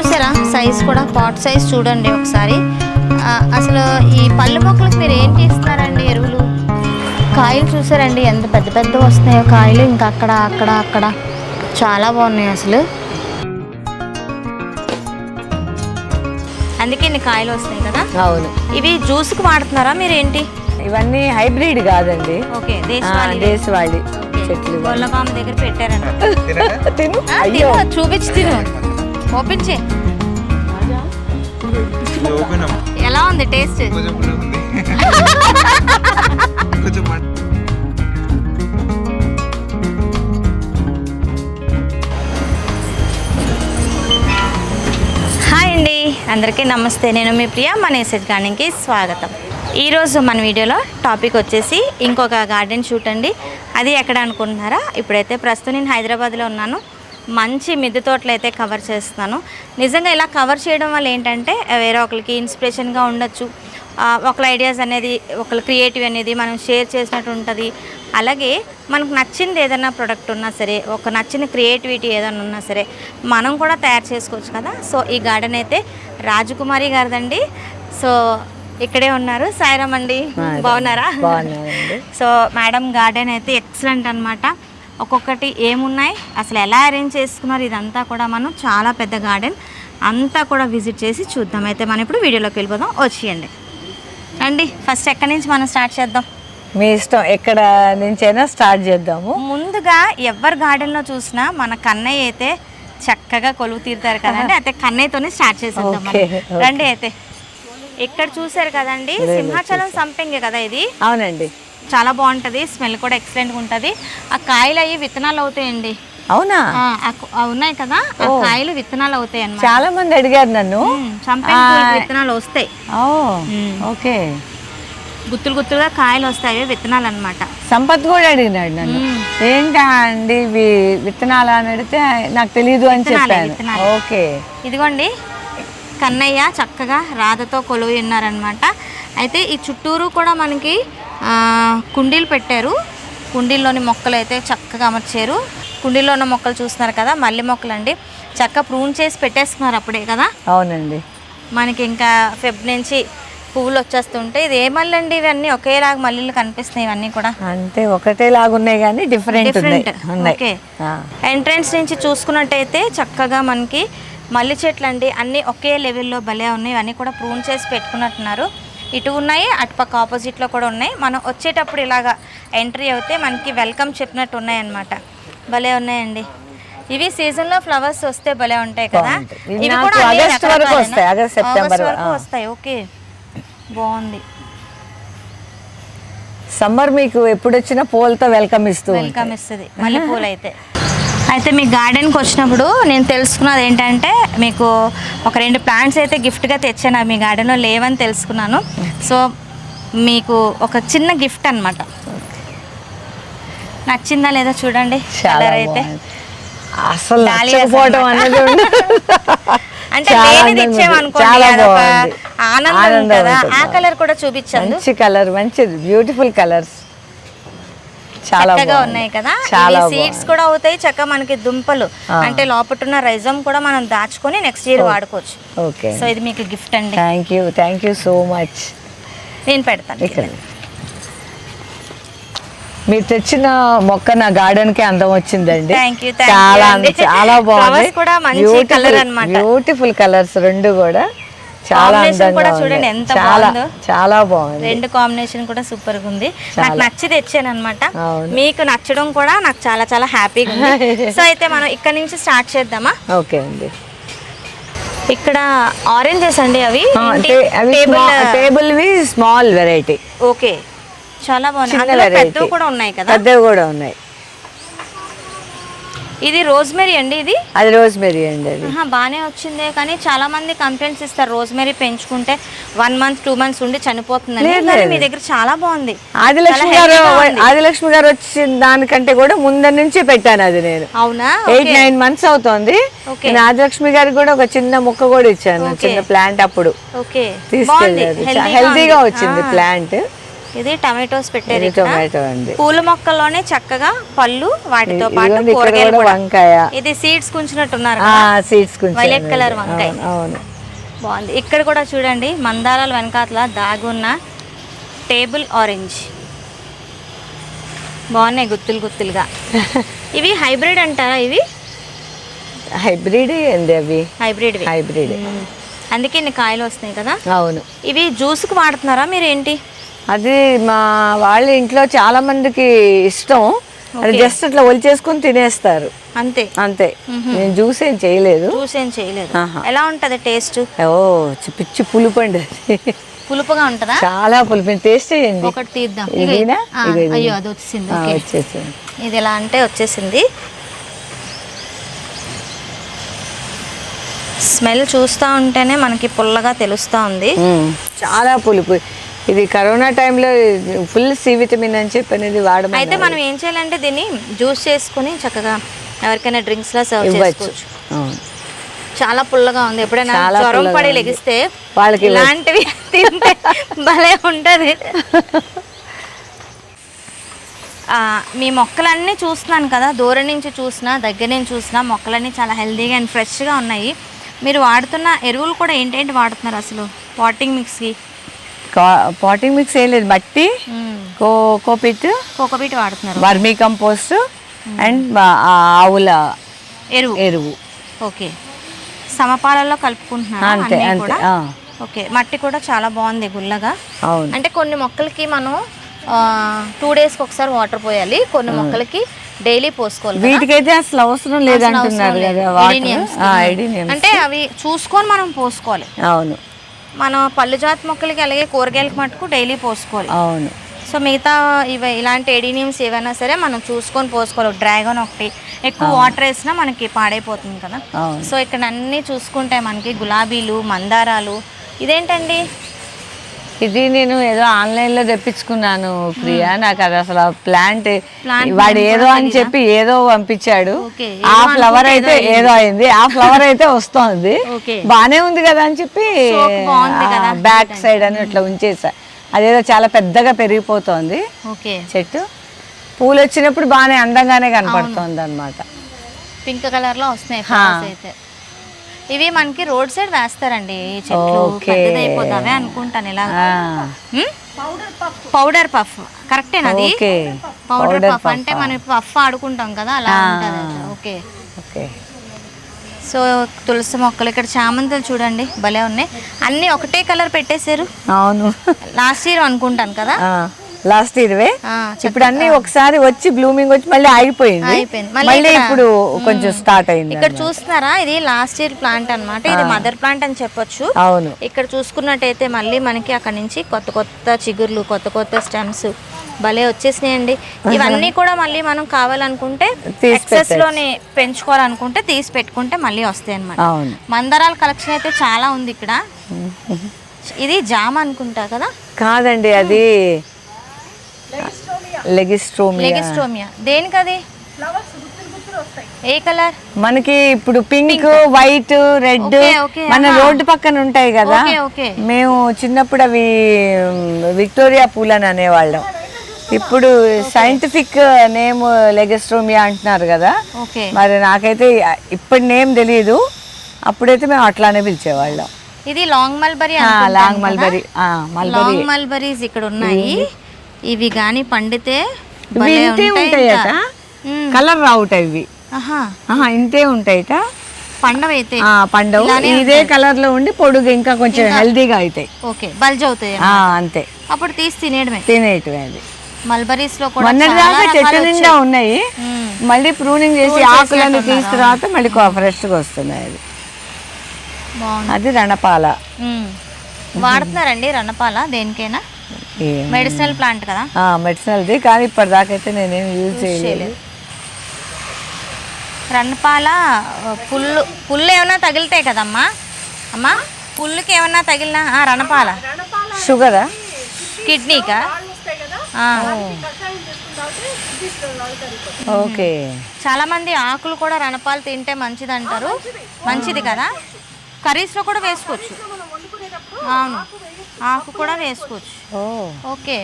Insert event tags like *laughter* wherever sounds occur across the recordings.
చూసారా? సైజ్ కూడా pot size చూడండి ఒకసారి. అసలు ఈ పళ్ళు మొక్కలకు మీరు ఏంటి ఇస్తారండి ఎరువులు? కాయలు చూసారండి ఎంత పెద్ద పెద్ద వస్తున్నాయో కాయలు. ఇంకా అక్కడ అక్కడ అక్కడ. చాలా బాగున్నాయి అసలు. అందుకే ఇన్ని కాయలు వస్తున్నాయి కదా? అవును. ఇవి జ్యూస్కి వాడుతున్నారా? మీరు ఏంటి ఇవన్నీ హైబ్రిడ్ కాదండి. ఓకే దేశవాళీ. చెట్లు. గొల్లబామ దగ్గర పెట్టారంట తిను, చూపించి తిను. ఓపెన్ చే. ఎలా ఉంది టేస్ట్. *laughs* హాయ్ అండి. అందరికీ నమస్తే. నేను మీ ప్రియ మన ఎస్ఎస్ గార్డెన్కి స్వాగతం. ఈరోజు మన వీడియోలో టాపిక్ వచ్చేసి ఇంకొక గార్డెన్ షూట్ అండి. అది ఎక్కడ అనుకుంటున్నారా? ఇప్పుడైతే ప్రస్తుతం నేను హైదరాబాద్లో ఉన్నాను. మంచి మిద్దె తోటలు అయితే కవర్ చేస్తున్నాను. నిజంగా ఇలా కవర్ చేయడం వల్ల ఏంటంటే వేరే ఒకరికి ఇన్స్పిరేషన్గా ఉండొచ్చు. ఒకళ్ళ ఐడియాస్ అనేది ఒకళ్ళ క్రియేటివ్ అనేది మనం షేర్ చేసినట్టు ఉంటుంది. అలాగే మనకు నచ్చింది ఏదైనా ప్రోడక్ట్ ఉన్నా సరే ఒక నచ్చిన క్రియేటివిటీ ఏదైనా ఉన్నా సరే మనం కూడా తయారు చేసుకోవచ్చు కదా. సో ఈ గార్డెన్ అయితే రాజకుమారి గారిదండి. సో ఇక్కడే ఉన్నారు. సాయిరామ్ అండి. బాగున్నారా. సో మేడం గార్డెన్ అయితే ఎక్సలెంట్ అన్నమాట. ఒక్కొక్కటి ఏమున్నాయి? అసలు ఎలా అరేంజ్ చేసుకున్నారు? ఇదంతా కూడా మనం చాలా పెద్ద గార్డెన్ అంతా కూడా విజిట్ చేసి చూద్దాం. అయితే మనం ఇప్పుడు వీడియోలోకి వెళ్ళిపోదాం. వచ్చేయండి. రండి. ఫస్ట్ ఎక్కడి నుంచి మనం స్టార్ట్ చేద్దాం? మీ ఇష్టం. ఎక్కడ నుంచైనా స్టార్ట్ చేద్దాము. ముందుగా ఎవరి గార్డెన్లో చూసినా మన కన్నయ్య అయితే చక్కగా కొలువు తీరుతారు కదండి. అయితే కన్నయ్యతోనే స్టార్ట్ చేసేద్దాం. రండి అయితే. ఇక్కడ చూసారు కదండి. సింహాచలం సంపెంగే కదా ఇది? అవునండి. చాలా బాగుంటది స్మెల్ కూడా ఎక్సలెంట్ ఉంటుంది. ఆ కాయలు అయ్యి విత్తనాలు అవుతాయండి. అవునా? ఉన్నాయి కదా ఆ కాయలు విత్తనాలు అవుతాయి అన్నమాట. చాలా మంది అడిగారు నన్ను. విత్తనాలు వస్తాయి. ఓకే. గుత్తులు గుత్తులుగా కాయలు వస్తాయి అవే విత్తనాలు అనమాట సంపత్ కూడా అడిగినాడు నన్ను. ఏంటా అండి విత్తనాలు అని అడిగితే నాకు తెలియదు అని చెప్పాను. ఓకే. ఇదిగోండి కన్నయ్య చక్కగా రాధతో కొలువు ఉన్నారనమాట అయితే ఈ చుట్టూరు కూడా మనకి కుండీలు పెట్టారు. కుండీల్లోని మొక్కలు అయితే చక్కగా అమర్చారు. కుండీలో ఉన్న మొక్కలు చూస్తున్నారు కదా మల్లె మొక్కలు అండి చక్కగా ప్రూన్ చేసి పెట్టేసుకున్నారు అప్పుడే కదా? అవునండి. మనకి ఇంకా ఫెబ్ నుంచి పువ్వులు వచ్చేస్తుంటే ఇది ఏ మల్లె అండి ఇవన్నీ ఒకేలాగా మల్లెలు కనిపిస్తున్నాయి ఇవన్నీ కూడా. అంటే ఒకటే లాగున్నాయి కానీ డిఫరెంట్ ఉన్నాయి డిఫరెంట్. ఉన్నాయి. ఓకే. ఎంట్రన్స్ నుంచి చూసుకున్నట్టయితే చక్కగా మనకి మల్లి చెట్లు అండి అన్నీ ఒకే లెవెల్లో భలే ఉన్నాయి. ఇవన్నీ కూడా ప్రూన్ చేసి పెట్టుకున్నట్టున్నారు. ఇటు ఉన్నాయి అటుపక్క ఆపోజిట్లో కూడా ఉన్నాయి. మనం వచ్చేటప్పుడు ఇలాగా ఎంట్రీ అవుతే మనకి వెల్కమ్ చెప్పినట్టు ఉన్నాయన్నమాట. భలే ఉన్నాయండి. ఇవి సీజన్లో ఫ్లవర్స్ వస్తే భలే ఉంటాయి కదా. ఇవి కూడా అన్ని ఆగస్ట్ వరకు రకరకాలేనా? వస్తాయి. ఆగస్ట్, సెప్టెంబర్, ఆగస్ట్ వరకు. ఆ. వస్తాయి. ఓకే. బాగుంది. సమ్మర్ మీకు ఎప్పుడు వచ్చినా పూలతో వెల్కమ్ ఇస్తూ ఉంటాయి. వెల్కమ్ ఇస్తుంది. మళ్ళీ పూలు అయితే *laughs* అయితే మీ గార్డెన్కి వచ్చినప్పుడు నేను తెలుసుకున్నది ఏంటంటే మీకు ఒక రెండు ప్లాంట్స్ అయితే గిఫ్ట్గా తెచ్చాను మీ గార్డెన్లో లేవని తెలుసుకున్నాను సో మీకు ఒక చిన్న గిఫ్ట్ అన్నమాట నచ్చిందా లేదా చూడండి కలర్ అయితే. అసలు నచ్చకపోవడం. అంటే లేనిది. ఇచ్చామనుకోండి అదొక. ఆనందం కదా. ఆ కలర్ కూడా చూపించండు మంచి కలర్ మంచిది బ్యూటిఫుల్ కలర్స్ చక్కగా. ఉన్నాయి కదా? చాలా సీడ్స్ కూడా అవుతాయి. చక్కగా మనకి దుంపలు. అంటే లోపల ఉన్న రైజం కూడా మనం దాచుకొని నెక్స్ట్ ఇయర్ వాడుకోవచ్చు. ఓకే. సో ఇది మీకు గిఫ్ట్ అండి. Thank you thank you so much నేను పెడతాను. ఇక్కడ. మీరు తెచ్చిన మొక్క నా గార్డెన్కి అందం వచ్చిందండి. చాలా చాలా బాగుంది. Flowers కూడా మంచి colour అన్నమాట. బ్యూటిఫుల్ కలర్స్ రెండు కూడా. చాలా కూడా. చూడండి ఎంత చాలా బాగుందో. చాలా బాగుంది. రెండు కాంబినేషన్ కూడా సూపర్గా ఉంది నాకు నచ్చి తెచ్చాను అనమాట. మీకు నచ్చడం కూడా నాకు చాలా చాలా హ్యాపీగా ఉంది. *laughs* సో అయితే మనం ఇక్కడ నుంచి స్టార్ట్ చేద్దామా? ఓకే అండి. ఇక్కడ ఆరెంజెస్ అండి అవి. టేబుల్ వి స్మాల్ వెరైటీ ఓకే. చాలా బాగుంది పెద్దవి కూడా ఉన్నాయి కదా? పెద్దవి కూడా ఉన్నాయి. ఇది రోజ్మెరీ అండి ఇది? అది రోజ్ మెరీ అండి అది. బాగానే వచ్చిందే కానీ చాలా మంది కంప్లైంట్స్ ఇస్తారు రోజ్మెరీ పెంచుకుంటే వన్ మంత్ టూ మంత్స్ ఉండి చనిపోతుందని. మీ దగ్గర చాలా బాగుంది. ఆదిలక్ష్మి గారు. ఆదిలక్ష్మి గారు వచ్చిన దానికంటే కూడా ముందర నుంచి పెట్టాను అది నేను. అవునా? ఎయిట్ నైన్ మంత్స్ అవుతోంది. నేను ఆదిలక్ష్మి గారికి కూడా ఒక చిన్న మొక్క కూడా ఇచ్చాను. చిన్న ప్లాంట్ అప్పుడు. తీసుకెళ్ళారు. హెల్తీగా. వచ్చింది ప్లాంట్ ఇది టమాటోస్ పెట్టారు టొమాటో అండి. పూల మొక్కల్లోనే చక్కగా పళ్ళు వాటితో పాటు కూరగాయలు వంకాయ. ఇది సీడ్స్ కుంచినట్టున్నారు సీడ్స్ వైలెట్ కలర్ వంకాయ. అవును, బాగుంది. ఇక్కడ కూడా చూడండి మందారాల వెనకాతల దాగున్న టేబుల్ ఆరెంజ్. బాగున్నాయి గుత్తులు గుత్తులుగా. *laughs* ఇవి హైబ్రిడ్ అంటారా ఇవి? హైబ్రిడ్ ఏంది అవి. Hybrid hybrid. అందుకే ఇన్ని కాయలు వస్తున్నాయి కదా. అవును. ఇవి జ్యూస్కి వాడుతున్నారా మీరు ఏంటి అది మా వాళ్ళ ఇంట్లో చాలా మందికి ఇష్టం. అది జస్ట్ అట్లా ఒలిచేసుకొని తినేస్తారు. అంతే. అంతే. నేను జ్యూస్ ఏం చేయలేదు. జ్యూస్ ఏం చేయలేదు. ఎలా ఉంటది టేస్ట్? ఓ పిచ్చి పులుపండి అది. పులుపుగా ఉంటదా? చాలా పులుపు. టేస్ట్ చేయండి. ఒకటి తీద్దాం. అయ్యో అది వచ్చింది ఓకే. వచ్చేసింది. ఇది ఎలా అంటే వచ్చేసింది. స్మెల్ చూస్తూ ఉంటేనే మనకి పుల్లగా తెలుస్తూ ఉంది. చాలా పులుపు. ఇది కరోనా టైంలో ఫుల్ సి విటమిన్ అని చెప్పి అనేది వాడమని అయితే మనం ఏం చేయాలంటే దీన్ని జ్యూస్ చేసుకుని చక్కగా ఎవరికైనా డ్రింక్స్ లా సర్వ్ చేసుకోవచ్చు. చాలా పుల్లగా ఉంది. ఎప్పుడైనా జ్వరం పడి. లెగిస్తే వాళ్ళకి. ఇలాంటివి తింటే భలే ఉంటది. మీ మొక్కలన్నీ చూస్తున్నాను కదా. దూరం నుంచి చూసినా దగ్గర నుంచి చూసినా మొక్కలన్నీ చాలా హెల్తీగా అండ్ ఫ్రెష్గా ఉన్నాయి. మీరు వాడుతున్న ఎరువులు కూడా ఏంటేంటి వాడుతున్నారు అసలు? పాటింగ్ మిక్స్కి పాటింగ్ మిక్స్ ఏం లేదు. మట్టి కో కోపిట్ కోకోపీట్ వాడుతున్నారు. వర్మీ కంపోస్ట్ అండ్ ఆవుల ఎరువు. ఎరువు. ఓకే. సమపాలలో అంతే అంతే ఆ, ఓకే. మట్టి కూడా చాలా బాగుంది గుల్లగా. అవును. అంటే కొన్ని మొక్కలకి మనం టూ డేస్కి ఒకసారి వాటర్ పోయాలి. కొన్ని మొక్కలకి డైలీ పోసుకోవాలి. వీటికైతే అసలు అవసరం లేదంటున్నారు లేదు. కదా edeniums. అంటే అవి చూసుకొని మనం పోసుకోవాలి. అవును. మనం పళ్ళు జాతి మొక్కలకి అలాగే కూరగాయలకి మటుకు డైలీ పోసుకోవాలి. అవును. సో మిగతా ఇవి ఇలాంటి ఎడినియమ్స్ ఏవైనా సరే మనం చూసుకొని పోసుకోవాలి. డ్రాగన్ ఒకటి ఎక్కువ వాటర్ వేసినా మనకి పాడైపోతుంది కదా. సో ఇక్కడ అన్నీ చూసుకుంటే మనకి గులాబీలు మందారాలు ఇదేంటండి? ఇది నేను ఏదో ఆన్లైన్లో తెప్పించుకున్నాను ప్రియా. నాకు అది అసలు ప్లాంట్ వాడు ఏదో అని చెప్పి ఏదో పంపించాడు. ఆ ఫ్లవర్ అయితే ఏదో అయింది. ఆ ఫ్లవర్ అయితే వస్తోంది. బానే ఉంది కదా అని చెప్పి. బ్యాక్ సైడ్ అని ఇట్లా ఉంచేసా. అదేదో చాలా పెద్దగా పెరిగిపోతోంది చెట్టు. పూలు వచ్చినప్పుడు బాగానే అందంగానే కనపడుతోంది అనమాట పింక్ కలర్లో వస్తున్నాయి ఇవి మనకి రోడ్ సైడ్ వేస్తారండి చెట్లు. అనుకుంటాను ఇలా. పౌడర్ పఫ్ కరెక్టేనా అది? పౌడర్ పఫ్ అంటే మనం పఫ్ ఆడుకుంటాం కదా అలా ఉంటుంది. ఓకే. ఓకే. సో తులసి మొక్కలు ఇక్కడ చామంతులు చూడండి భలే ఉన్నాయి. అన్నీ ఒకటే కలర్ పెట్టేశారు. అవును. లాస్ట్ ఇయర్ అనుకుంటాను కదా. లాస్ట్ ఆ, ఇప్పుడు అన్ని ఒకసారి వచ్చి బ్లూమింగ్ వచ్చి మళ్ళీ ఆగిపోయింది. మళ్ళీ ఇప్పుడు కొంచెం స్టార్ట్ అయింది ఇక్కడ చూస్తున్నారా? ఇది లాస్ట్ ఇయర్ ప్లాంట్ అన్నమాట. ఇది మదర్ ప్లాంట్ అని చెప్పొచ్చు. అవును. ఇక్కడ చూసుకున్నట్టయితే మళ్ళీ మనకి అక్కడ నుంచి కొత్త కొత్త చిగుర్లు కొత్త కొత్త స్టెమ్స్ భలే వచ్చేసినాయండి. ఇవన్నీ కూడా మళ్ళీ మనం కావాలనుకుంటే ఎక్సెస్లోనే పెంచుకోవాలనుకుంటే తీసి పెట్టుకుంటే మళ్ళీ వస్తాయి అన్నమాట. అవును. మందారాల కలెక్షన్ అయితే చాలా ఉంది ఇక్కడ. ఇది జామ అనుకుంటా కదా? కాదండి అది లెగిస్ట్రోమియా లెగిస్ట్రోమియా దేనికది? ఏ కలర్? మనకి ఇప్పుడు పింక్ వైట్ రెడ్ మన. రోడ్డు పక్కన ఉంటాయి కదా. Okay okay. మేము చిన్నప్పుడు అవి విక్టోరియా పూల్ అని అనేవాళ్ళం. ఇప్పుడు సైంటిఫిక్ నేమ్ లెగస్ట్రోమియా అంటున్నారు కదా. మరి నాకైతే ఇప్పటి నేమ్ తెలియదు అప్పుడైతే మేము అట్లానే పిలిచేవాళ్ళం. ఇది లాంగ్ మల్బరీ ఆ, లాంగ్ మల్బరీ ఆ, మల్బరీ. లాంగ్ మల్బరీస్ ఇక్కడ ఉన్నాయి. ఇవి గాని పండితే ఇంతే ఉంటాయి ఉంటాయట. కలర్ రావుట ఇవి. ఇంతే ఉంటాయిట? పండవైతే. ఆ, పండవు. ఇదే కలర్లో ఉండి పొడుగు ఇంకా కొంచెం హెల్దీగా అవుతాయి ఓకే బల్జ్ అవుతాయి అంతే. అప్పుడు తీసి తినేయడమే. తినేటివి అది. మల్బరీస్లో కూడా దాకా చెట్టు నిండా ఉన్నాయి. మళ్ళీ ప్రూనింగ్ చేసి ఆకులను తీసిన తర్వాత మళ్ళీ ఫ్రెష్గా వస్తున్నాయి అది అది రణపాల. వాడుతున్నారండి రణపాల దేనికైనా? మెడిసినల్ ప్లాంట్ కదా? మెడిసినల్ది కానీ ఇప్పటిదాకైతే నేనేం యూజ్ చేయలేదు. రణపాల పుల్లు పుల్లు ఏమైనా తగిలితాయి కదమ్మా? అమ్మా పుల్లుకి ఏమన్నా తగిలినా? ఆ, రణపాల షుగరా కిడ్నీకా? ఆ. ఓకే. చాలా మంది ఆకులు కూడా రణపాలు తింటే మంచిది అంటారు మంచిది. కదా? కర్రీస్లో కూడా వేసుకోవచ్చు. అవును. ఆకు కూడా వేసుకోవచ్చు. ఓకే.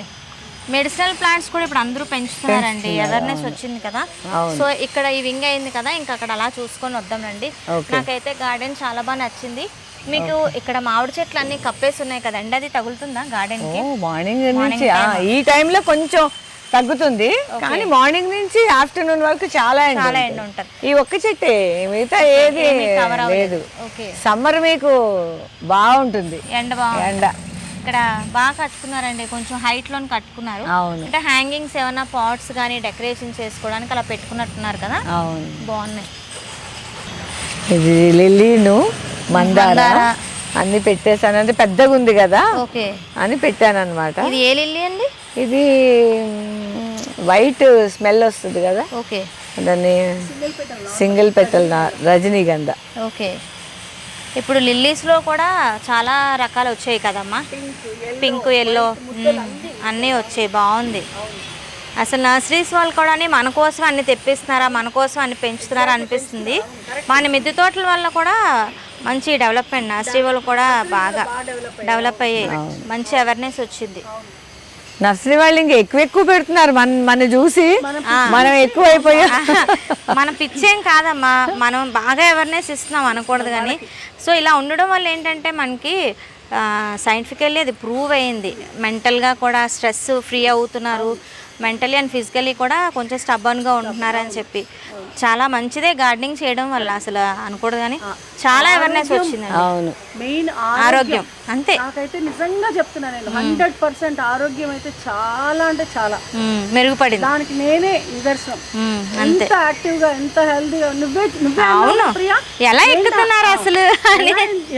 మెడిసినల్ ప్లాంట్స్ కూడా ఇప్పుడు అందరూ పెంచుతున్నారండి. అవేర్నెస్ వచ్చింది కదా. సో ఇక్కడ ఈ వింగ్ అయింది కదా ఇంకా అక్కడ అలా చూసుకొని వద్దామండి. నాకైతే గార్డెన్ చాలా బాగా నచ్చింది. మీకు ఇక్కడ మామిడి చెట్లు అన్ని కప్పేసి ఉన్నాయి కదండి అది తగులుతుందా గార్డెన్ మార్నింగ్ నుంచి ఈ టైంలో కొంచెం తగ్గుతుంది. కానీ మార్నింగ్ నుంచి ఆఫ్టర్నూన్ వరకు చాలా చాలా. ఎండ ఉంటది ఈ ఒక్క చెట్టే మిగతా ఏది లేదు. ఓకే. సమ్మర్ మీకు బాగుంటుంది. ఎండ బాగుంది ఎండ. ఇక్కడ బాగా కట్టుకున్నారండి. కొంచెం హైట్లోని కట్టుకున్నారు. అవును. అంటే హ్యాంగింగ్స్ ఏమైనా పాట్స్ కానీ డెకరేషన్ చేసుకోవడానికి అలా పెట్టుకున్నట్టున్నారు కదా? అవును. బాగున్నాయి. ఇది లిల్లీను మందార. మందార. అన్ని పెట్టేశాను. అంటే పెద్దగా ఉంది కదా? ఓకే. అని పెట్టాను అనమాట ఇది ఏ లిల్లీ అండి? ఇది వైట్ స్మెల్ వస్తుంది కదా? ఓకే. దాన్ని సింగిల్ పెటల్ రజనీగంధ. ఓకే. ఇప్పుడు లిల్లీస్లో కూడా చాలా రకాలు వచ్చాయి కదమ్మా. పింక్ ఎల్లో అన్నీ. వచ్చాయి బాగుంది. అసలు నర్సరీస్ వాళ్ళు కూడా మన కోసం అన్ని తెప్పిస్తున్నారా మన కోసం అన్ని పెంచుతున్నారా అనిపిస్తుంది. మన మిద్దె తోటల వల్ల కూడా మంచి డెవలప్మెంట్ నర్సరీ వాళ్ళు కూడా బాగా డెవలప్ అయ్యాయి. మంచి అవేర్నెస్ వచ్చింది. నర్సరీ వాళ్ళు ఇంకా ఎక్కువ ఎక్కువ పెడుతున్నారు మన మన చూసి. మనం ఎక్కువ అయిపోయాం. మన పిచ్చేం కాదమ్మా. మనం బాగా అవేర్నెస్ ఇస్తున్నాం అనకూడదు కానీ. సో ఇలా ఉండడం వల్ల ఏంటంటే మనకి సైంటిఫికల్లీ అది ప్రూవ్ అయింది. మెంటల్గా కూడా స్ట్రెస్ ఫ్రీ అవుతున్నారు. మెంటలీ అండ్ ఫిజికలీ కూడా కొంచెం స్టబ్బన్గా ఉంటున్నారు అని చెప్పి. చాలా మంచిదే గార్డెనింగ్ చేయడం వల్ల అసలు అనకూడదు కానీ చాలా అవేర్నెస్ వచ్చిందండి. అవును. మెయిన్ ఆరోగ్యం. అంతే. నాకైతే నిజంగా చెప్తున్నా నేను. హండ్రెడ్ పర్సెంట్ ఆరోగ్యం అయితే చాలా అంటే చాలా. మెరుగుపడింది. దానికి నేనే నిదర్శనం. అంతే ఎంత యాక్టివ్గా ఎంత హెల్దీగా నువ్వే నువ్వే అవును. ఎలా ఎక్కుతున్నారు అసలు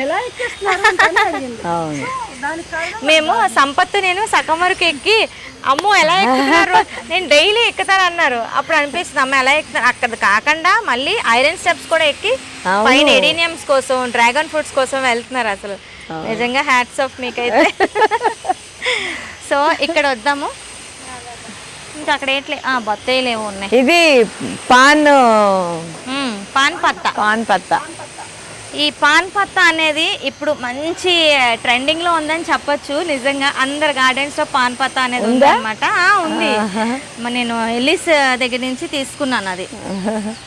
ఎలా ఎక్కిస్తున్నారు మేము సంపత్తు నేను సగం వరకు ఎక్కి అమ్మో ఎలా *laughs* ఎక్కుతున్నారు? నేను డైలీ ఎక్కుతాను అన్నారు. అప్పుడు అనిపిస్తుంది అమ్మ ఎలా ఎక్కుతాను అక్కడ కాకుండా మళ్ళీ ఐరన్ స్టెప్స్ కూడా ఎక్కి. పైన ఎడీనియమ్స్ కోసం డ్రాగన్ ఫ్రూట్స్ కోసం వెళ్తున్నారు అసలు. నిజంగా హ్యాట్స్ ఆఫ్ మీకైతే. *laughs* సో ఇక్కడ వద్దాము. ఇంకా అక్కడ ఏంట్లే? ఆ, బొత్తాయిలు ఏమో ఉన్నాయి. ఇది పాన్ పాన్ పత్తా. పాన్ పత్తా. ఈ పాన్ పత్తా అనేది ఇప్పుడు మంచి ట్రెండింగ్లో ఉందని చెప్పొచ్చు. నిజంగా అందరు గార్డెన్స్లో పాన్ పత్తా అనేది ఉంది? అనమాట ఉంది. నేను ఎల్లిస్ దగ్గర నుంచి తీసుకున్నాను అది.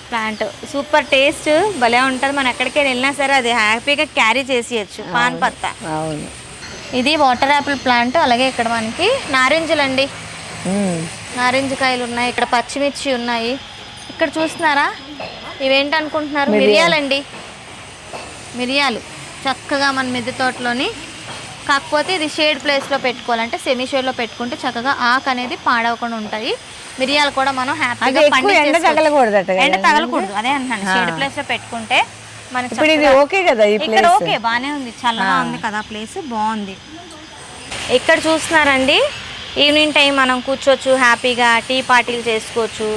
ప్లాంట్ సూపర్ టేస్ట్ భలే ఉంటుంది. మనం ఎక్కడికి వెళ్ళినా సరే అది హ్యాపీగా క్యారీ చేసేయచ్చు పాన్ పత్తా. ఇది వాటర్ యాపిల్ ప్లాంట్ అలాగే ఇక్కడ మనకి నారింజలు అండి ఉమ్. నారింజకాయలు ఉన్నాయి ఇక్కడ పచ్చిమిర్చి ఉన్నాయి. ఇక్కడ చూస్తున్నారా? ఇవేంటి అనుకుంటున్నారు మిరియాలండి. మిరియాలు చక్కగా మన మిద్దె తోటలోని కాకపోతే ఇది షేడ్ ప్లేస్లో పెట్టుకోవాలంటే సెమీ షేడ్లో పెట్టుకుంటే చక్కగా ఆకు అనేది పాడవకుండా ఉంటాయి. మిరియాలు కూడా మనం హ్యాపీగా ఎండ తగలకూడదట కదా. ఎండ తగలకూడదు. అదే అంటున్నాను. షేడ్ ప్లేస్లో పెట్టుకుంటే మనకి ఇది ఓకే కదా ఇక్కడ ఓకే బాగానే ఉంది. చల్లగా ఉంది కదా ప్లేస్. బాగుంది. ఇక్కడ చూస్తున్నారండి. ఈవినింగ్ టైం మనం కూర్చోవచ్చు హ్యాపీగా టీ పార్టీలు చేసుకోవచ్చు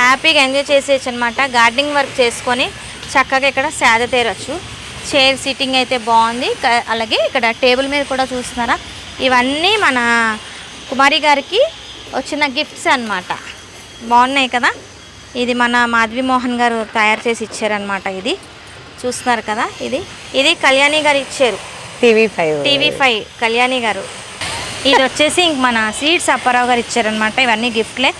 హ్యాపీగా ఎంజాయ్ చేసేయచ్చు అనమాట గార్డెనింగ్ వర్క్ చేసుకొని చక్కగా ఇక్కడ సేద తీరచ్చు. చైర్ సిట్టింగ్ అయితే బాగుంది. అలాగే ఇక్కడ టేబుల్ మీద కూడా చూస్తున్నారా? ఇవన్నీ మన కుమారి గారికి వచ్చిన గిఫ్ట్స్ అన్నమాట. బాగున్నాయి కదా? ఇది మన మాధవి మోహన్ గారు తయారు చేసి ఇచ్చారనమాట ఇది. చూస్తున్నారు కదా ఇది? ఇది కళ్యాణి గారు ఇచ్చారు. TV five. TV five Kalyani గారు. ఇది వచ్చేసి ఇంక మన సీడ్స్ అప్పారావు గారు ఇచ్చారనమాట ఇవన్నీ గిఫ్ట్లే.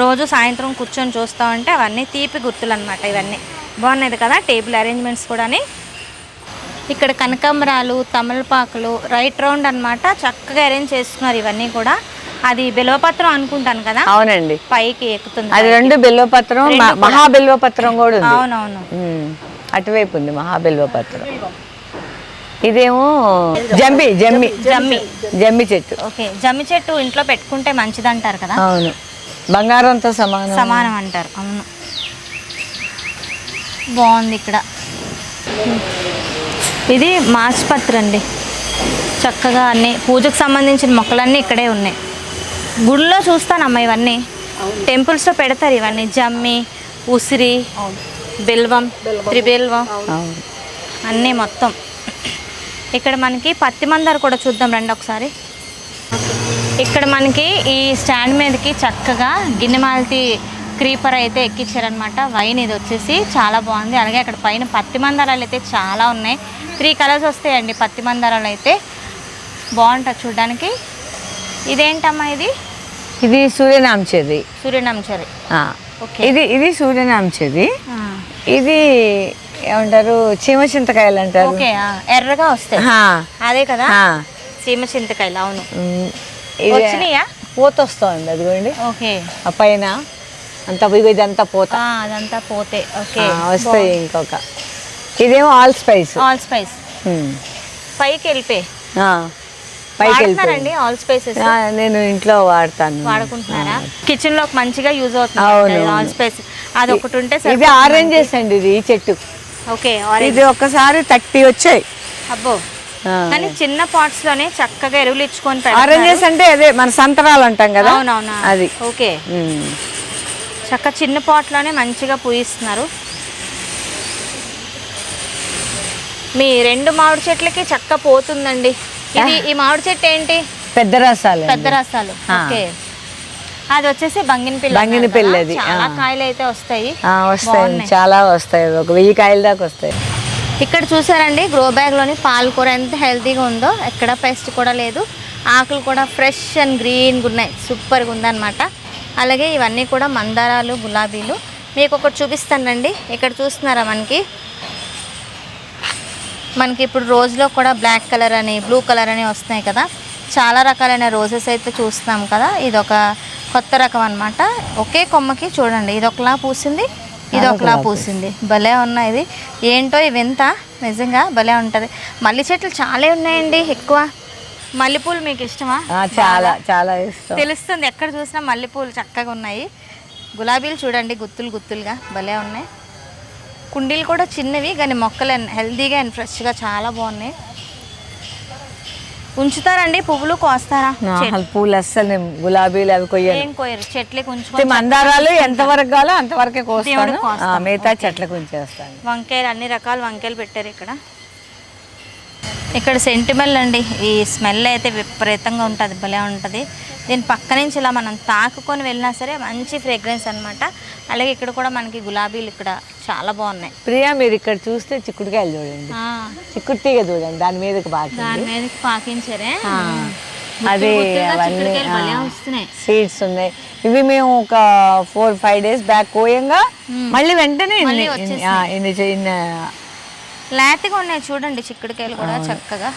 రోజు సాయంత్రం కూర్చొని చూస్తూ ఉంటే అవన్నీ తీపి గుర్తులు అనమాట ఇవన్నీ. బాగున్నది కదా టేబుల్ అరేంజ్మెంట్స్ కూడాని? ఇక్కడ కనకాంబరాలు తమలపాకులు రైట్ రౌండ్ అన్నమాట చక్కగా అరేంజ్ చేస్తున్నారు ఇవన్నీ కూడా. అది బిలవపత్రం అనుకుంటాను కదా? అవునండి. పైకి ఎక్కుతుంది అది రెండు బిల్వపత్రం మహాబిల్వపత్రం కూడా ఉంది. అవునవును. అటువైపు ఉంది మహాబిల్వపత్రం. ఇదేమో జమ్మి జమ్మి. జమ్మి. జమ్మి చెట్టు. ఓకే. జమ్మి చెట్టు ఇంట్లో పెట్టుకుంటే మంచిదంటారు కదా? అవును. బంగారంతో సమానం. సమానం అంటారు. అవును. బాగుంది ఇక్కడ. ఇది మాస్పత్రి అండి. చక్కగా అన్ని పూజకు సంబంధించిన మొక్కలన్నీ ఇక్కడే ఉన్నాయి. గుడిలో చూస్తానమ్మా ఇవన్నీ. టెంపుల్స్లో పెడతారు ఇవన్నీ. జమ్మి ఉసిరి బిల్వం త్రిబిల్వం. అన్నీ మొత్తం. ఇక్కడ మనకి పత్తి మందారు కూడా చూద్దాం రండి ఒకసారి. ఇక్కడ మనకి ఈ స్టాండ్ మీదకి చక్కగా గిన్నెమాలతి క్రీపర్ అయితే ఎక్కించారనమాట వైన్ ఇది వచ్చేసి చాలా బాగుంది. అలాగే అక్కడ పైన పత్తి మందారాలు అయితే చాలా ఉన్నాయి. త్రీ కలర్స్ వస్తాయండి పత్తి మందారాలు అయితే. బాగుంటుంది చూడడానికి. ఇదేంటమ్మా ఇది? ఇది ఆ. ఓకే. ఇది ఇది సూర్యనామ చెర్రీ ఇది ఏమంటారు? చీమ చింతకాయలు అంటారు ఎర్రగా వస్తాయి. అదే కదా. సీమ చింతకాయలు అవును. వచ్చినాయా? పూత వస్తుంది అదిగోండి. ఓకే ఆ పైన. అంత ఇదంతా పూత. అదంతా పోతే ఓకే. వస్తాయి ఇంకొక. ఇదేమో ఆల్ స్పైస్. All spice. పైకి వెళ్ళిపోయి పైకి ఆల్ స్పైసెస్? నేను ఇంట్లో వాడతాను. వాడుకుంటున్నారా? కిచెన్లోకి మంచిగా యూజ్ అవుతుంది ఆల్ స్పైస్ అది ఒకటి ఉంటే ఇది. ఆరెంజెస్ అండి ఇది ఈ చెట్టు. ఓకే ఇది ఒక్కసారి థర్టీ వచ్చాయి. అబ్బో. కానీ చిన్న పాట్స్లోనే చక్కగా ఎరువులు ఇచ్చుకొని ఆరెంజెస్ అంటే అదే మన సంతరాలు అంటాం కదా? అవునవునా? అది. ఓకే. చక్క చిన్న pot లోనే మంచిగా పూయిస్తున్నారు. మీ రెండు మామిడి చెట్లకి చక్క పోతుందండి. ఇది ఈ మామిడి చెట్టు ఏంటి? పెద్ద రసాలు పెద్ద రసాలు. ఓకే. అది వచ్చేసి అది, కదా. చాలా ఆ. కాయలు అయితే వస్తాయి. చాలా వస్తాయి. ఒక వెయ్యి కాయల దాకా వస్తాయి. ఇక్కడ చూసారండి గ్రో బ్యాగ్లోని పాలకూర ఎంత హెల్తీగా ఉందో. ఎక్కడ పెస్ట్ కూడా లేదు. ఆకులు కూడా ఫ్రెష్ అండ్ గ్రీన్గా ఉన్నాయి. సూపర్గా ఉందన్నమాట. అలాగే ఇవన్నీ కూడా మందారాలు గులాబీలు. మీకు ఒకటి చూపిస్తానండి. ఇక్కడ చూస్తున్నారా మనకి? మనకి ఇప్పుడు రోజులో కూడా బ్లాక్ కలర్ అని బ్లూ కలర్ అని వస్తున్నాయి కదా. చాలా రకాలైన రోజెస్ అయితే చూస్తున్నాం కదా. ఇది ఒక కొత్త రకం అన్నమాట. ఒకే కొమ్మకి చూడండి. ఇది ఒకలా పూసింది ఇది ఒకలా పూసింది. భలే ఉన్నాయి ఇది. ఏంటో ఈ వింత నిజంగా భలే ఉంటుంది. మల్లి చెట్లు చాలా ఉన్నాయండి ఎక్కువ. మల్లెపూలు మీకు ఇష్టమా? చాలా చాలా ఇష్టం. తెలుస్తుంది ఎక్కడ చూసినా మల్లెపూలు చక్కగా ఉన్నాయి. గులాబీలు చూడండి గుత్తులు గుత్తులుగా భలే ఉన్నాయి. కుండీలు కూడా చిన్నవి కానీ మొక్కలు హెల్తీగా అండ్ ఫ్రెష్గా చాలా బాగున్నాయి. ఉంచుతారండి పువ్వులు కోస్తారా? పూలు అస్సలు గులాబీలు అవి చెట్లకి ఈ ఉంచుకొని మందారాలు ఎంతవరకు కావాలో అంతవరకే కోస్తాను. మిగతా చెట్లకు ఉంచేస్తాను. వంకాయలు అన్ని రకాల వంకాయలు పెట్టారు ఇక్కడ. ఇక్కడ సెంటిమెల్ అండి. ఈ స్మెల్ అయితే విపరీతంగా ఉంటుంది భలే ఉంటుంది. దీని పక్క నుంచి ఇలా మనం తాకుకొని వెళ్ళినా సరే మంచి ఫ్రేగ్రెన్స్ అన్నమాట. అలాగే ఇక్కడ కూడా మనకి గులాబీలు ఇక్కడ చాలా బాగున్నాయి. ప్రియా మీరు ఇక్కడ చూస్తే చిక్కుడుకాయలు చూడండి. చిక్కుడు తీగ చూడండి దాని మీదకి దాని మీదకి పాకించారే? అది అవన్నీ సీడ్స్ ఉన్నాయి. ఇవి మేము ఒక ఫోర్ ఫైవ్ డేస్ బ్యాక్ కోయంగా మళ్ళీ వెంటనే ఇన్ని- లేతగా ఉన్నాయి చూడండి చిక్కుడుకాయలు కూడా చక్కగా.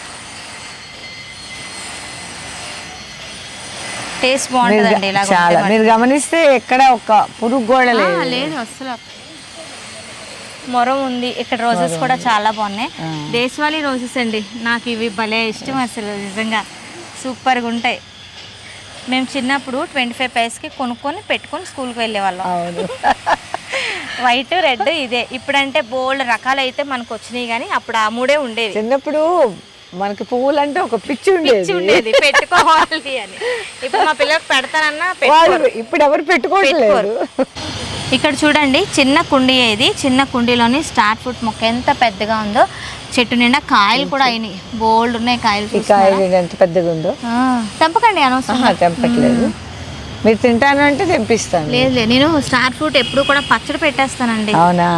టేస్ట్ బాగుంటుందండి ఇలా చాలా మీరు గమనిస్తే ఎక్కడ ఒక పురుగు కూడా లేదు. లేదు అసలు మొరం ఉంది. ఇక్కడ రోజెస్ కూడా చాలా బాగున్నాయి. దేశవాళీ రోజెస్ అండి. నాకు ఇవి భలే ఇష్టం అసలు నిజంగా. సూపర్గా ఉంటాయి. మేము చిన్నప్పుడు ట్వంటీ ఫైవ్ పైస్కి కొనుక్కొని పెట్టుకొని స్కూల్కి వెళ్ళేవాళ్ళం. *laughs* వైట్ రెడ్ ఇదే. ఇప్పుడంటే బోల్డ్ రకాలు అయితే మనకు వచ్చినాయి కానీ అప్పుడు ఆ మూడే ఉండేవి. చిన్నప్పుడు మనకి పువ్వులు అంటే ఒక పిచ్చి ఉండేది. ఉండేది. పెట్టుకోవాలి అని. ఇప్పుడు మా పిల్లలకు పెట్టుకోరు. ఇప్పుడు ఎవరు పెట్టుకోవట్లేదు. ఇక్కడ చూడండి చిన్న కుండీ ఇది చిన్న కుండీలోని స్టార్ ఫ్రూట్ మొక్క ఎంత పెద్దగా ఉందో. చెట్టు నిండా కాయలు కూడా అయినాయి. బోల్డ్ ఉన్నాయి కాయలు ఈ చూస్తున్నారా? కాయ చూడండి ఎంత పెద్దగా ఉందో. తెంపకండి అనవసరం తెంపట్లేదు. మీరు తింటాను అంటే తెంపిస్తాను లేదు లేదు. నేను స్టార్ ఫ్రూట్ ఎప్పుడు కూడా పచ్చడి పెట్టేస్తానండి. అవునా?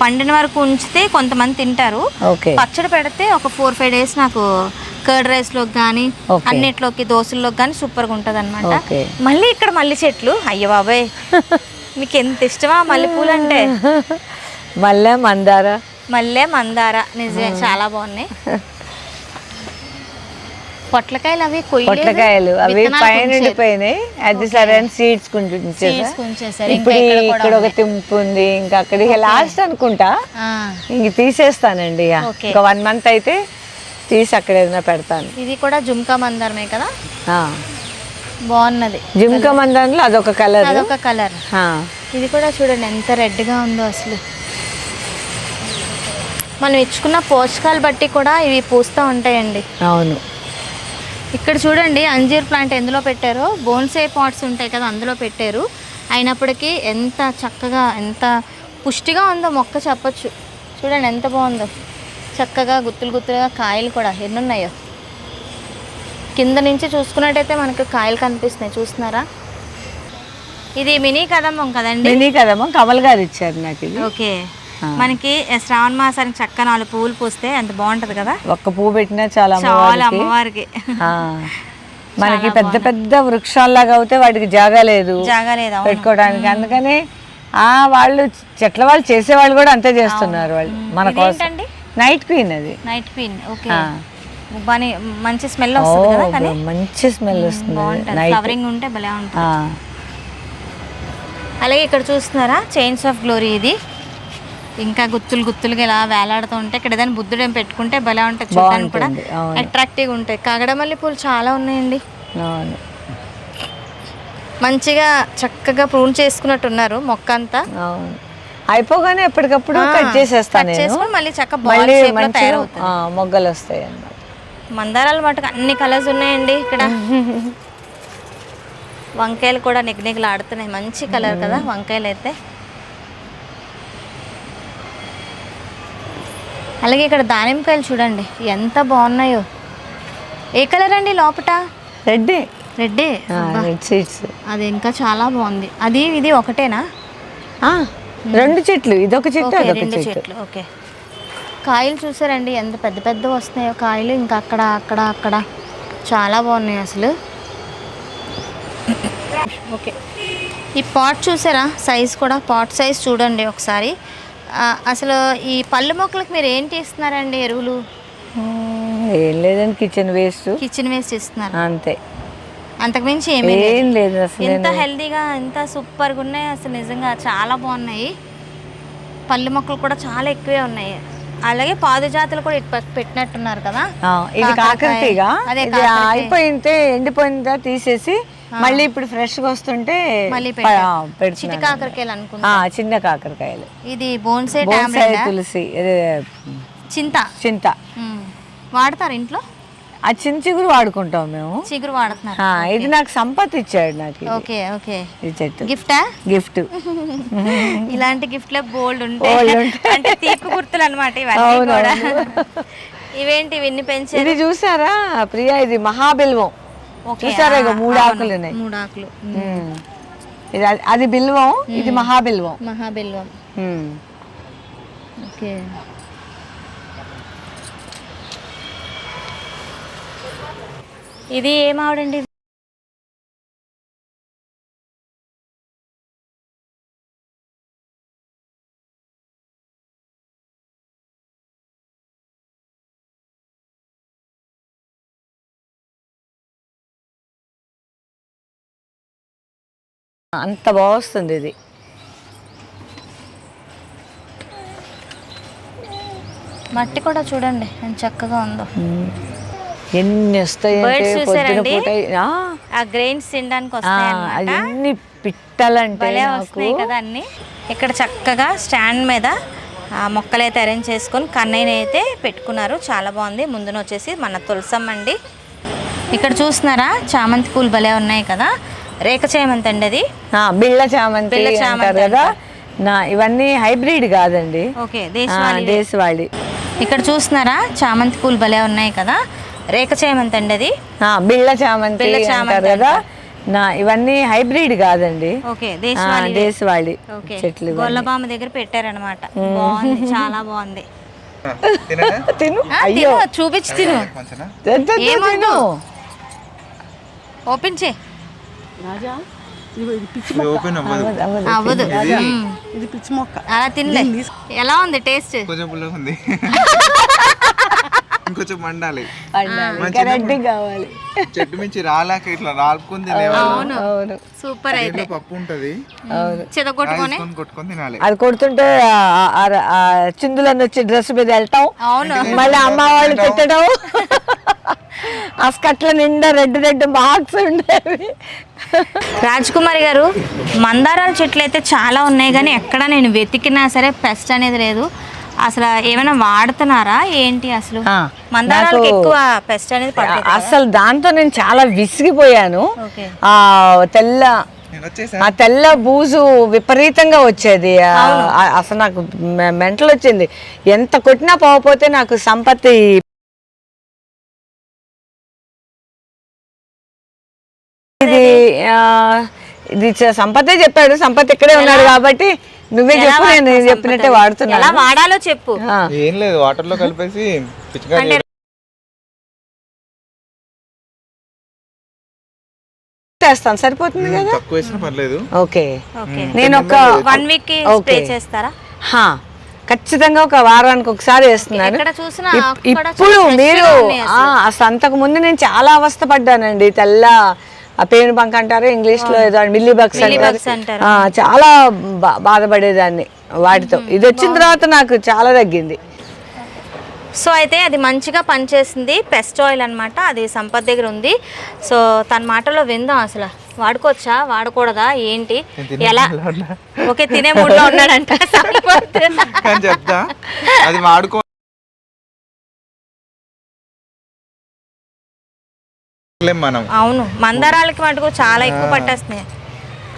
పండిన వరకు ఉంచితే కొంతమంది తింటారు. పచ్చడి పెడితే ఒక ఫోర్ ఫైవ్ డేస్ నాకు కర్డ్ రైస్లోకి కానీ Okay. అన్నిట్లోకి దోశల్లోకి కానీ సూపర్గా ఉంటుంది అనమాట. మళ్ళీ ఇక్కడ మల్లె చెట్లు. అయ్య బాబాయ్. మీకు ఎంత ఇష్టమా మల్లెపూలు అంటే? మల్లె మందార. మల్లె మందార. నిజమే చాలా బాగున్నాయి. *laughs* పొట్లకాయలు అవి. పొట్లకాయలు అవి పైన ఉండిపోయినాయి అది సరే అని సీడ్స్. ఇప్పుడు ఇంకా ఇక్కడ కూడా ఇక్కడ ఒక తింపు ఉంది ఇంకా అక్కడికి లాస్ట్ అనుకుంటా. ఇంక తీసేస్తానండి. ఒక వన్ మంత్ అయితే తీసి అక్కడ ఏదైనా పెడతాను. ఇది కూడా జుంకా మందారమే కదా. బాగున్నది. జిమ్కా మందారంలో అదొక కలర్. అదొక కలర్. ఇది కూడా చూడండి ఎంత రెడ్గా ఉందో అసలు. మనం ఇచ్చుకున్న పోషకాలు బట్టి కూడా ఇవి పూస్తూ ఉంటాయండి. అవును. ఇక్కడ చూడండి అంజీర్ ప్లాంట్ ఎందులో పెట్టారో? బోన్సే పాట్స్ ఉంటాయి కదా అందులో పెట్టారు. అయినప్పటికీ ఎంత చక్కగా ఎంత పుష్టిగా ఉందో మొక్క చెప్పొచ్చు. చూడండి ఎంత బాగుందో. చక్కగా గుత్తులు గుత్తులుగా కాయలు కూడా ఎన్ని ఉన్నాయో కింద నుంచి చూసుకున్నట్టయితే మనకు కాయలు కనిపిస్తున్నాయి. చూస్తున్నారా? ఇది మినీ కదమ్మం కదండి. మినీ కదమ్మా. కమల్ గారు ఇచ్చారు నాకు ఇది. ఓకే. మనకి శ్రావణ మాసానికి చక్క నాలుగు పువ్వులు పూస్తే ఎంత బాగుంటది కదా? ఒక్క పువ్వు పెట్టినా చాలా చాలా అమ్మవారికి. *laughs* మనకి పెద్ద పెద్ద వృక్షాల్లాగా అవుతే వాటికి జాగా లేదు. జాగా లేదా. పెట్టుకోవడానికి. అందుకని ఆ వాళ్ళు చెట్ల వాళ్ళు చేసే వాళ్ళు కూడా అంతే చేస్తున్నారు వాళ్ళు మన కోసం. నైట్ క్వీన్ అది. Night queen okay. మంచి స్మెల్ వస్తుంది కదా కానీ మంచి స్మెల్ వస్తుంది. ఫ్లవరింగ్ ఉంటే భలే ఉంటుంది. అలాగే ఇక్కడ చూస్తున్నారా? చైన్స్ ఆఫ్ గ్లోరీ ఇది. ఇంకా గుత్తులు గుత్తులుగా ఇలా వేలాడుతూ ఉంటే ఇక్కడ ఏదైనా బుద్ధుడు ఏం పెట్టుకుంటే భలే ఉంటుంది చూడడానికి కూడా. అట్రాక్టివ్గా ఉంటాయి. కాగడమల్లి పూలు చాలా ఉన్నాయండి. మంచిగా చక్కగా ప్రూన్ చేసుకున్నట్టున్నారు మొక్క అంతా అయిపోగానే ఎప్పటికప్పుడు కట్ చేసేస్తాను చేసుకొని మళ్ళీ చక్కగా బాల్ తయారవుతుంది. మొగ్గలు వస్తాయి అన్నమాట మందారాల మటుకు అన్ని కలర్స్ ఉన్నాయండి ఇక్కడ. *laughs* వంకాయలు కూడా నిగనిగలు ఆడుతున్నాయి మంచి కలర్ కదా వంకాయలు అయితే అలాగే ఇక్కడ దానిమ్మకాయలు చూడండి ఎంత బాగున్నాయో. ఏ కలర్ అండి లోపట? రెడ్డే. రెడ్డే? Red seeds. అది ఇంకా చాలా బాగుంది. అది ఇది ఒకటేనా? రెండు చెట్లు ఇదొక చెట్టు ఓకే అదొక రెండు చెట్టు. చెట్లు ఓకే. కాయలు చూసారండి ఎంత పెద్ద పెద్ద వస్తున్నాయో కాయలు ఇంకా అక్కడ అక్కడ అక్కడ. చాలా బాగున్నాయి అసలు. ఓకే. ఈ పాట్ చూసారా? సైజ్ కూడా పాట్ సైజ్ చూడండి ఒకసారి. అసలు ఈ పళ్ళు మొక్కలకు మీరు ఏంటి ఇస్తున్నారండి ఎరువులు? ఏం లేదండి కిచెన్ వేస్ట్. కిచెన్ వేస్ట్ ఇస్తున్నారు అంతే. అంతకుమించి ఏమీ ఏం లేదు అసలు ఎంత నేను హెల్తీగా ఎంత సూపర్గా ఉన్నాయి. అసలు నిజంగా చాలా బాగున్నాయి. పళ్ళు మొక్కలు కూడా చాలా ఎక్కువే ఉన్నాయి. అలాగే పాదు జాతులు కూడా ఇటు పెట్టినట్టున్నారు కదా. ఇది కాకరకాయ. అదే. అయిపోయింటే ఎండిపోయిందా తీసేసి మళ్ళీ ఇప్పుడు ఫ్రెష్గా వస్తుంటే మళ్ళీ పెడుతున్నాను. కాకరకాయలు అనుకుంటా. చిన్న కాకరకాయలు. ఇది బోన్సే బోన్సాయి తులసి ఇది చింత. చింత. వాడతారు ఇంట్లో? ఆ చిన్న చిగురు వాడుకుంటాం మేము. చిగురు వాడుతున్నారు. ఆ, ఇది నాకు సంపత్ ఇచ్చాడు నాకు ఇది. Okay okay. ఈ చెట్టు. గిఫ్టా? గిఫ్ట్. *laughs* ఇలాంటి గిఫ్ట్లే బోల్డ్ ఉంటాయి. *laughs* అంటే తీపి గుర్తులు అనమాట ఇవన్నీ కూడా. ఇవేంటి ఇవన్నీ పెంచారు ఇది చూసారా ప్రియా ఇది మహాబిల్వం. చూసారా ఇక మూడు ఆకులు ఉన్నాయి. మూడు ఆకులు. ఇది అది- బిల్వం ఇది మహాబిల్వం. మహాబెల్వం. ఓకే. ఇది ఏం ఆవిడండి అంత బాగొస్తుంది ఇది. మట్టి కూడా చూడండి ఎంత చక్కగా ఉందో. ఎన్ని వస్తాయి ఆ, గ్రెయిన్స్ తినడానికి వస్తాయి పిట్టలంటే కదా అన్ని. ఇక్కడ చక్కగా స్టాండ్ మీద ఆ మొక్కలు అయితే అరేంజ్ చేసుకొని కన్నయ్యని అయితే పెట్టుకున్నారు. చాలా బాగుంది. ముందున వచ్చేసి మన తులసమ్మ అండి. ఇక్కడ చూస్తున్నారా? చామంతి పూలు భలే ఉన్నాయి కదా. రేఖ చామంతి అండి అది? ఆ, బిళ్ళ చామంతి బిళ్ళ చామంతి అంటారు. కదా నా ఇవన్నీ హైబ్రిడ్ కాదండి. ఓకే ఆ, దేశవాళీ. ఇక్కడ చూస్తున్నారా? చామంతి పూలు భలే ఉన్నాయి కదా. రేఖ చామంతి అండి అది? ఆ, బిళ్ళ చామంతి బిళ్ళ చామంతి అంటారు. కదా నా ఇవన్నీ హైబ్రిడ్ కాదండి. ఓకే ఆ, దేశవాళీ. చెట్లు. గొల్లబామ దగ్గర పెట్టారనమాట బాగుంది చాలా బాగుంది. తిను. అయ్యో. తిను చూపించి తిను. తిను. ఓపెన్ చే రాజా ఇది పిచ్చి అవ్వదు. ఇది మొక్క. అలా తినలే. ఎలా ఉంది టేస్ట్? కొంచెం పుల్లగా ఉంది *laughs* ఇంకొంచెం మండాలి పండాలి. ఇంకా రెడ్డి కావాలి. చెట్టు మించి రాలాక ఇట్లా రాలుకొని తినేవాళ్ళు. అవును. అవును. సూపర్ అయితే. పప్పు ఉంటది. కొట్టుకొని? తినాలి. అది కొడుతుంటే చిందులని వచ్చి డ్రెస్ మీద వెళ్తాం. అవును. మళ్ళీ అమ్మ వాళ్ళు తిట్టడం ఆ స్కట్ల నిండా రెడ్ రెడ్ మార్క్స్ ఉండేవి. రాజ్ కుమారి గారు మందారాల చెట్లు అయితే చాలా ఉన్నాయి కానీ ఎక్కడ నేను వెతికినా సరే పెస్ట్ అనేది లేదు. అసలు ఏమైనా వాడుతున్నారా? ఏంటి అసలు? మందారాలకు ఎక్కువ పెస్ట్ అనేది? అసలు దాంతో నేను చాలా విసిగిపోయాను. ఆ తెల్ల ఆ తెల్ల బూజు విపరీతంగా వచ్చేది. అసలు నాకు మెంటల్ వచ్చింది. ఎంత కొట్టినా పోకపోతే నాకు సంపత్తి ఇది ఆ, ఇది సంపత్తే చెప్పాడు. సంపత్ ఇక్కడే ఉన్నాడు కాబట్టి నువ్వే చెప్పు నేను చెప్పినట్టే సంపద? ఎలా వాడాలో చెప్పు. ఏం లేదు వాటర్లో కలిపేసి పిచ్చిగా వేస్తాను సరిపోతుంది కదా? తక్కువ వేసినా పర్లేదు. ఓకే. ఓకే. నేను ఒక వన్ వీక్కి స్ప్రే ఓకే. చేస్తారా? హా, ఖచ్చితంగా ఒక వారానికి ఒకసారి వేస్తున్నాను ఇప్పుడు మీరు అసలు అంతకు ముందు నేను చాలా అవస్థ పడ్డానండి తెల్ల ఆ పేను బంక్ అంటారు ఇంగ్లీష్లో ఏదో మిల్లీ బగ్స్ అంటారు. ఆ, చాలా బా- బాధపడేదాన్ని వాటితో. ఇది వచ్చిన తర్వాత నాకు చాలా తగ్గింది. సో అయితే అది మంచిగా పనిచేసింది పెస్ట్ ఆయిల్ అనమాట అది సంపత్ దగ్గర ఉంది. సో తన మాటలో విందాం అసలు. వాడుకోవచ్చా వాడకూడదా ఏంటి ఎలా? ఓకే తినే మూడ్లో ఉన్నాడంట. చెప్తా అది వాడుకో మనం. అవును మందారాలకి మటుకు చాలా ఎక్కువ పట్టేస్తున్నాయి.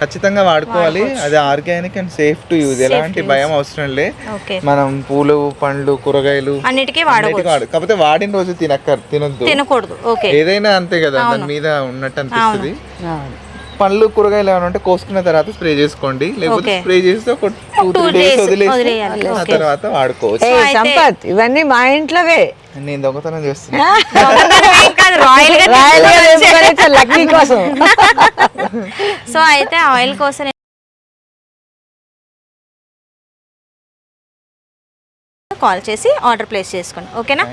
ఖచ్చితంగా వాడుకోవాలి. అది organic and safe to use. ఎలాంటి భయం అవసరం లే. ఓకే. మనం పూలు పండ్లు కూరగాయలు అన్నిటికీ అన్నిటికీ వాడకూడదు. వాడు కాకపోతే వాడిన రోజు తినక్క తినొద్దు. తినకూడదు. ఓకే. ఏదైనా అంతే కదా దాని మీద ఉన్నట్టు అనిపిస్తుంది. పళ్ళు కూరగాయలు ఏమైనా ఉంటే కోసుకున్న తర్వాత స్ప్రే చేసుకోండి. లేకపోతే. స్ప్రే చేస్తే ఒక టూ త్రీ డేస్ వదిలేసి. ఆ. తర్వాత వాడుకోవచ్చు. సంపత్ ఇవన్నీ మా ఇంట్లోవే. నేను దొంగతనం చేస్తున్నా. లక్కీ కోసం. సో అయితే ఆయిల్ కోసం కాల్ చేసి ఆర్డర్ ప్లేస్ చేసుకోండి ఓకేనా?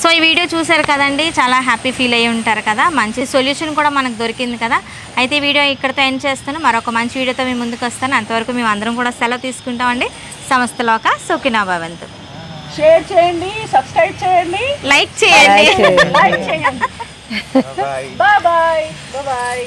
సో ఈ వీడియో చూసారు కదండి చాలా హ్యాపీ ఫీల్ అయ్యి ఉంటారు కదా. మంచి సొల్యూషన్ కూడా మనకు దొరికింది కదా. అయితే ఈ వీడియో ఇక్కడితో ఎండ్ చేస్తాను. మరొక మంచి వీడియోతో మేము ముందుకు వస్తాను. అంతవరకు మేము అందరం కూడా సెలవు తీసుకుంటామండి. సంస్థలోక సుఖినా భవంతు. షేర్ చేయండి సబ్స్క్రైబ్ చేయండి. లైక్ చేయండి. లైక్ చేయండి. Bye bye bye bye